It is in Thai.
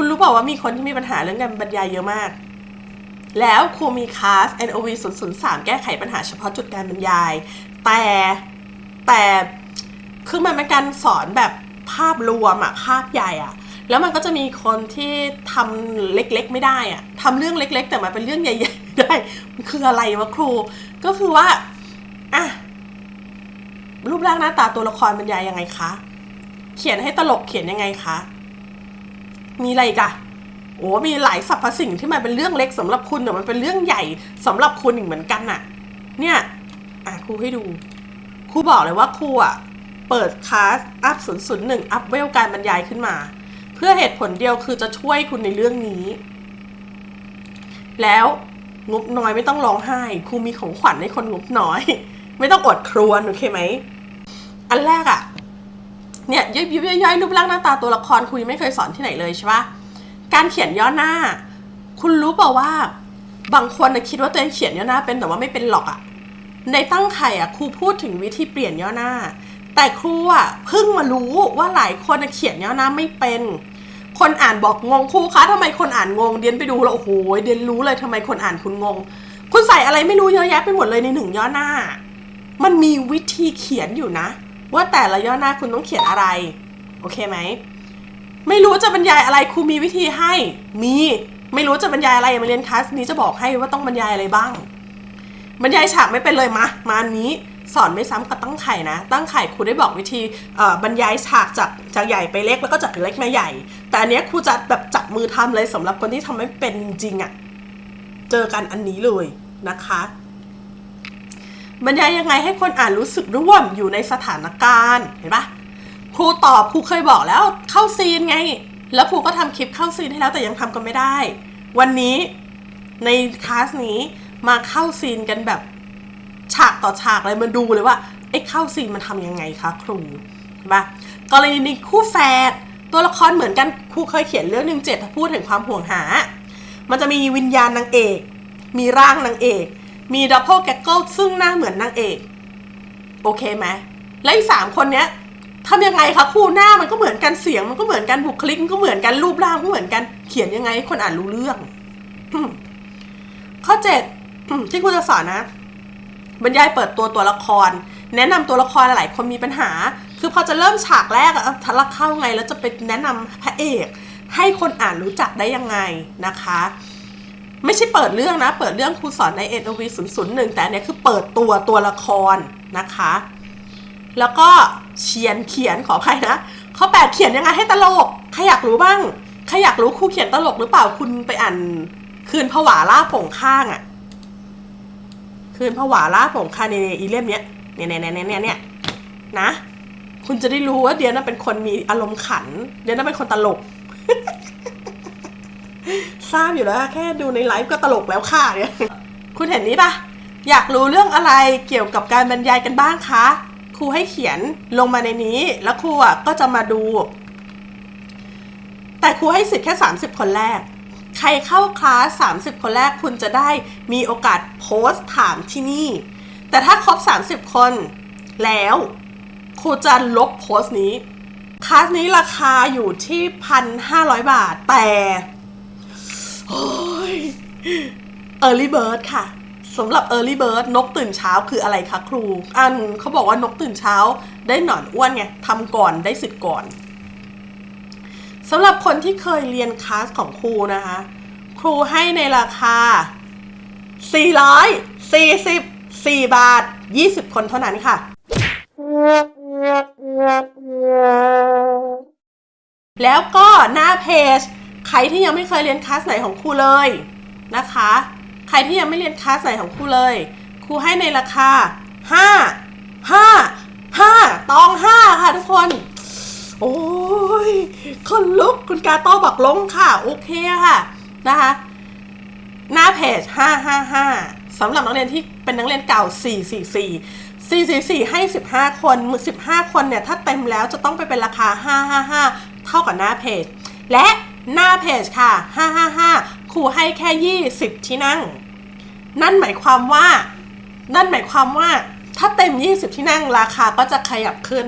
คุณรู้เปล่าว่ามีคนที่มีปัญหาเรื่องการบรรยายเยอะมาก แล้วครูมีคลาส NOV 003 แก้ไขปัญหาเฉพาะจุดการบรรยาย แต่แต่คือมันเป็นการสอนแบบภาพรวมอะภาพใหญ่อะแล้วมันก็จะมีคนที่ทำเล็กๆ ไม่ได้อะทำเรื่องเล็ก ๆ แต่มันเป็นเรื่องใหญ่ๆไม่ได้มันคืออะไรวะครู ก็คือว่าอะรูปร่างหน้าตาตัวละครบรรยายยังไงคะ เขียนให้ตลกเขียนยังไงคะ มีอะไรกะโอ้มีหลายสรรพสิ่งที่มันเป็นเรื่องเล็กสำหรับคุณแต่มันเป็นเรื่องใหญ่สำหรับคุณอีกเหมือนกันน่ะเนี่ยอะครูให้ดูครูบอกเลยว่าครูอะเปิดคลาสอัพ001อัพเวลการบรรยายขึ้นมา เพื่อเหตุผลเดียวคือจะช่วยคุณในเรื่องนี้ แล้วงบน้อยไม่ต้องร้องไห้ครูมีของขวัญให้คนงบน้อย ไม่ต้องอดครวญโอเคไหมอันแรกอะ เนี่ยยิบยิบย่อยรูปร่างหน้าตาตัวละครคุยไม่เคยสอนที่ไหนเลยใช่ปะการเขียนย่อหน้า คุณรู้เปล่าว่า บางคนนะคิดว่าตัวเองเขียนย่อหน้าเป็นแต่ว่าไม่เป็นหรอกอะในตั้งไข่อะครูพูดถึงวิธีเปลี่ยนย่อหน้า แต่ครูอะเพิ่งมารู้ว่าหลายคนเขียนย่อหน้าไม่เป็น คนอ่านบอกงงครูคะทำไมคนอ่านงงเดียนไปดูแล้วโอ้โหเดียนรู้เลยทำไมคนอ่านคุณงง คุณใส่อะไรไม่รู้เยอะแยะไปหมดเลยในหนึ่งย่อหน้า มันมีวิธีเขียนอยู่นะ ว่าแต่ละย่อหน้าคุณต้องเขียนอะไร โอเคไหม ไม่รู้จะบรรยายอะไรครูมีวิธีให้ มี ไม่รู้จะบรรยายอะไรมาเรียนคลาสนี้จะบอกให้ว่าต้องบรรยายอะไรบ้าง บรรยายฉากไม่เป็นเลยมา มาอันนี้สอนไม่ซ้ำกับตั้งไข่นะ ตั้งไข่ครูได้บอกวิธีบรรยายฉากจากจากใหญ่ไปเล็กแล้วก็จากเล็กมาใหญ่ แต่อันนี้ครูจะแบบจับมือทำเลยสำหรับคนที่ทำไม่เป็นจริงอะ่ะ เจอกันอันนี้เลยนะคะ บรรยายยังไงให้คนอ่านรู้สึกร่วมอยู่ในสถานการณ์เห็นปะครูตอบครูเคยบอกแล้วเข้าซีนไง แล้วครูก็ทำคลิปเข้าซีนให้แล้วแต่ยังทำกันไม่ได้ วันนี้ในคลาสนี้มาเข้าซีนกันแบบฉากต่อฉากเลยมาดูเลยว่าไอ้เข้าซีนมันทำยังไงคะครูเห็นปะกรณีคู่แฝดตัวละครเหมือนกันครูเคยเขียนเรื่องหนึ่งเจ็ดพูดถึงความห่วงหา มันจะมีวิญญาณนางเอก มีร่างนางเอก มีดับเบิลแก g เกิลซึ่งหน้าเหมือนนางเอก โอเคไหมและอีกสามคนเนี้ยทำยังไงคะคู่หน้ามันก็เหมือนกันเสียงมันก็เหมือนกันบุคลิกมันก็เหมือนกันรูปร่างก็เหมือนกัน เขียนยังไงให้คนอ่านรู้เรื่องข้อเจ็ดที่ครูจะสอนนะ บรรยายเปิดตัวตัวละคร แนะนำตัวละครหลายคนมีปัญหา คือพอจะเริ่มฉากแรกอะทะลักเข้าไง แล้วจะไปแนะนำพระเอก ให้คนอ่านรู้จักได้ยังไงนะคะ ไม่ใช่เปิดเรื่องนะ เปิดเรื่องครูสอนใน NOV 001 แต่อันเนี้ยคือเปิดตัวตัวละครนะคะ แล้วก็เขียนเขียนขออภัยนะข้อ8เขียนยังไงให้ตลก ใครอยากรู้บ้าง ใครอยากรู้ครูเขียนตลกหรือเปล่าคุณไปอ่านคืนผวาล่าผงข้างอะคืนผวาล่าผงข้างในอีเล่มเนี้ยเนี่ยเนี่ยเนี่ยเนี่ยเนี่ยนะ คุณจะได้รู้ว่าเดียน่ะเป็นคนมีอารมณ์ขัน เดียน่ะเป็นคนตลก ทราบอยู่แล้วแค่ดูในไลฟ์ก็ตลกแล้วค่ะเนี่ยคุณเห็นนี้ปะอยากรู้เรื่องอะไรเกี่ยวกับการบรรยายกันบ้างคะครูให้เขียนลงมาในนี้ แล้วครูอะก็จะมาดู แต่ครูให้สิทธิ์แค่ 30 คนแรก ใครเข้าคลาส 30 คนแรกคุณจะได้มีโอกาสโพสต์ถามที่นี่ แต่ถ้าครบ 30 คนแล้วครูจะลบโพสต์นี้คลาสนี้ราคาอยู่ที่ 1,500 บาท แต่ โอ้ย Early Bird ค่ะสำหรับ Early Bird นกตื่นเช้าคืออะไรคะครู อันเขาบอกว่านกตื่นเช้าได้หนอนอ้วนไงทำก่อนได้สิทธิ์ก่อนสำหรับคนที่เคยเรียนคลาสของครูนะคะ ครูให้ในราคา 444 บาท 20 คนเท่านั้นค่ะ แล้วก็หน้าเพจ ใครที่ยังไม่เคยเรียนคลาสไหนของครูเลยนะคะ ใครที่ยังไม่เรียนคลาสไหนของครูเลย ครูให้ในราคา 5 5 5 ตอง 5 ค่ะทุกคน โอ้ยคนลุกคุณกาโต้บอกลงค่ะ โอเคค่ะนะคะ หน้าเพจ 555สำหรับนักเรียนที่เป็นนักเรียนเก่า 444 444 ให้ 15 คน 15 คนเนี่ย ถ้าเต็มแล้วจะต้องไปเป็นราคา 555 เท่ากับหน้าเพจ และ หน้าเพจค่ะ 555 ครูให้แค่ 20 ที่นั่ง นั่นหมายความว่า นั่นหมายความว่า ถ้าเต็ม 20 ที่นั่งราคาก็จะขยับขึ้น